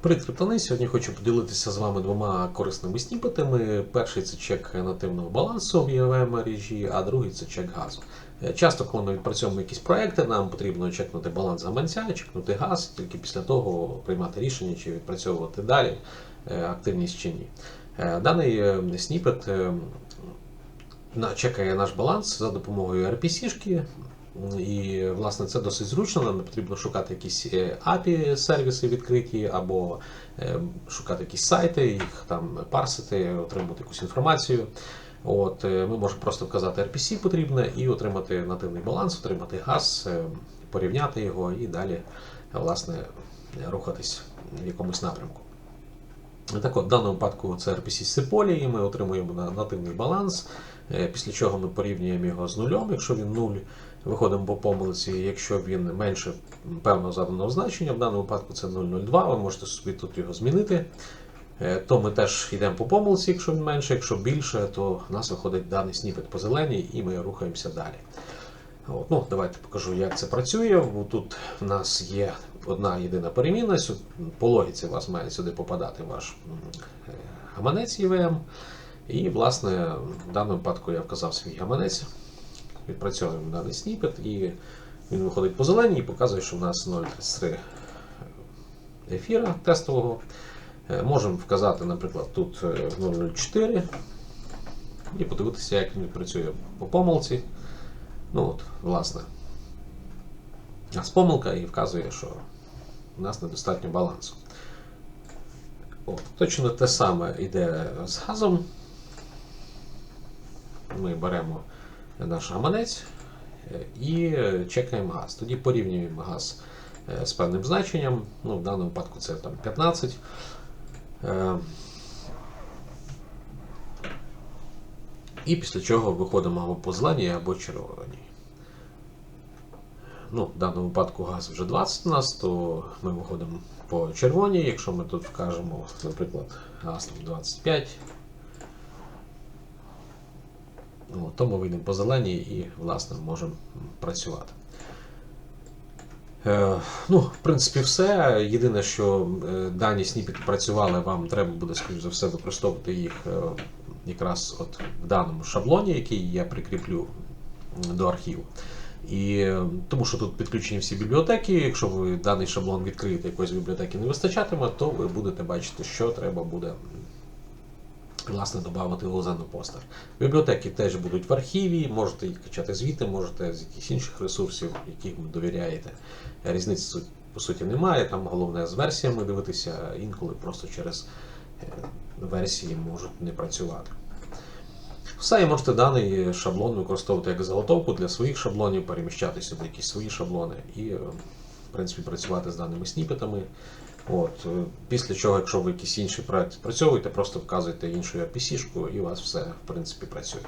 Привіт, криптони. Сьогодні хочу поділитися з вами двома корисними сніпетами. Перший це чек нативного балансу в EVM мережі, а другий це чек газу. Е, Часто, коли ми відпрацьовуємо якісь проекти, нам потрібно чекнути баланс гаманця, чекнути газ, тільки після того приймати рішення, чи відпрацьовувати далі е, активність чи ні. Е, Даний сніпет чекає наш баланс за допомогою RPC-шки. І, власне, це досить зручно. Нам не потрібно шукати якісь е, API сервіси відкриті, або е, шукати якісь сайти, їх там парсити, отримати якусь інформацію. От, е, ми можемо просто вказати RPC потрібне і отримати нативний баланс, отримати газ, порівняти його і далі власне, рухатись в якомусь напрямку. Так от, в даному випадку це RPC з Сиполі, і ми отримуємо нативний баланс, після чого ми порівнюємо його з нульом, якщо він 0, виходимо по помилці, якщо він менше певного заданого значення, в даному випадку це 0,02, ви можете собі тут його змінити. Е, То ми теж йдемо по помилці, якщо він менше, якщо більше, то в нас виходить даний сніпет по зеленій і ми рухаємося далі. От, ну, давайте покажу, як це працює. Тут в нас є одна єдина перемінна. По логіці у вас має сюди попадати ваш е, гаманець EVM. І, власне, в даному випадку я вказав свій гаманець. Відпрацьовуємо даний сніпет, і він виходить по зеленій і показує, що в нас 0,33 ефіра тестового. Е, Можемо вказати, наприклад, тут е, 0,04 і подивитися, як він працює по помилці. Ну от, власне, нас помилка і вказує, що у нас недостатньо балансу. От, точно те саме йде з газом. Ми беремо наш гаманець е, і чекаємо газ. Тоді порівнюємо газ е, з певним значенням. Ну, в даному випадку це там 15. Е, І після чого виходимо або по зеленій, або червоній. Ну, в даному випадку газ вже 20 у нас, то ми виходимо по червоній. Якщо ми тут вкажемо, наприклад, газ там 25, ну, то ми вийдемо по зеленій і, власне, можемо працювати. Е, ну, в принципі, все. Єдине, що е, дані сніпети працювали, вам треба буде, скоріш за все, використовувати їх е, якраз от в даному шаблоні, який я прикріплю до архіву. І тому що тут підключені всі бібліотеки. Якщо ви даний шаблон відкриєте, якоїсь бібліотеки не вистачатиме, то ви будете бачити, що треба буде власне додати у постер. Бібліотеки теж будуть в архіві, можете їх качати звідти, можете з якихось інших ресурсів, яких ви довіряєте. Різниці по суті немає. Там головне з версіями дивитися, інколи просто через е, версії можуть не працювати. Все, і можете даний шаблон використовувати як заготовку для своїх шаблонів, переміщати сюди якісь свої шаблони і, е, в принципі, працювати з даними сніпетами. От, е, після чого, якщо ви якийсь інший проект спрацьовуєте, просто вказуєте іншу RPC-шку і у вас все, в принципі, працює.